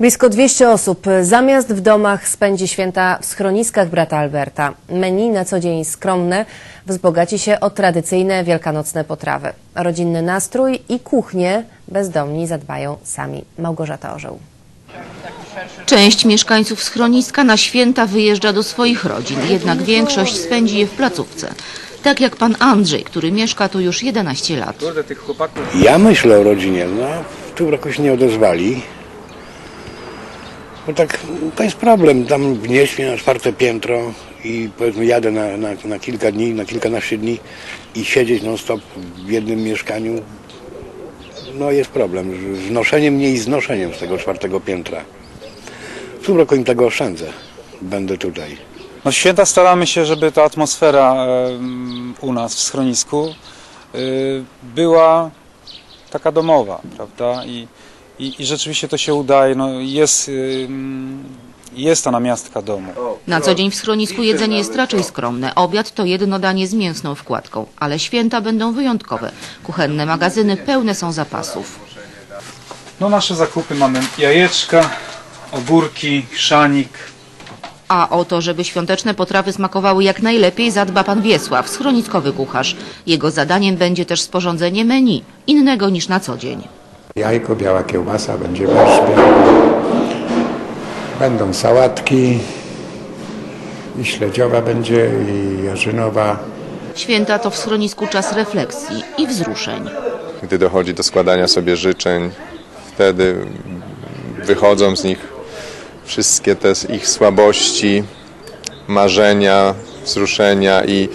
Blisko 200 osób zamiast w domach spędzi święta w schroniskach brata Alberta. Menu na co dzień skromne wzbogaci się o tradycyjne wielkanocne potrawy. Rodzinny nastrój i kuchnię bezdomni zadbają sami. Małgorzata Orzeł. Część mieszkańców schroniska na święta wyjeżdża do swoich rodzin, jednak większość spędzi je w placówce. Tak jak pan Andrzej, który mieszka tu już 11 lat. Ja myślę o rodzinie, no w tym roku się nie odezwali. Bo tak, to jest problem, tam wnieść mnie na czwarte piętro i powiedzmy jadę na, na, na kilka dni, na kilkanaście dni i siedzieć non stop w jednym mieszkaniu. No jest problem z mnie i znoszeniem z tego czwartego piętra. W tym roku im tego oszczędzę. Będę tutaj. No święta staramy się, żeby ta atmosfera em, u nas w schronisku y, była taka domowa, prawda? I, i, i rzeczywiście to się udaje. No jest, ym, jest ta namiastka domu. Na co dzień w schronisku jedzenie jest raczej skromne. Obiad to jedno danie z mięsną wkładką, ale święta będą wyjątkowe. Kuchenne magazyny pełne są zapasów. No nasze zakupy mamy jajeczka, ogórki, szanik, A o to, żeby świąteczne potrawy smakowały jak najlepiej, zadba pan Wiesław, schroniskowy kucharz. Jego zadaniem będzie też sporządzenie menu, innego niż na co dzień. Jajko, biała kiełbasa, będzie biały. Będą sałatki i śledziowa będzie i jarzynowa. Święta to w schronisku czas refleksji i wzruszeń. gdy dochodzi do składania sobie życzeń, wtedy wychodzą z nich wszystkie te ich słabości, marzenia, wzruszenia i,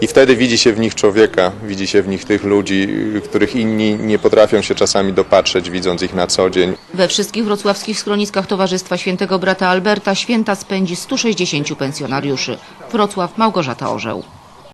i wtedy widzi się w nich człowieka, widzi się w nich tych ludzi, których inni nie potrafią się czasami dopatrzeć, widząc ich na co dzień. We wszystkich wrocławskich schroniskach Towarzystwa Świętego Brata Alberta święta spędzi 160 pensjonariuszy. Wrocław, Małgorzata Orzeł.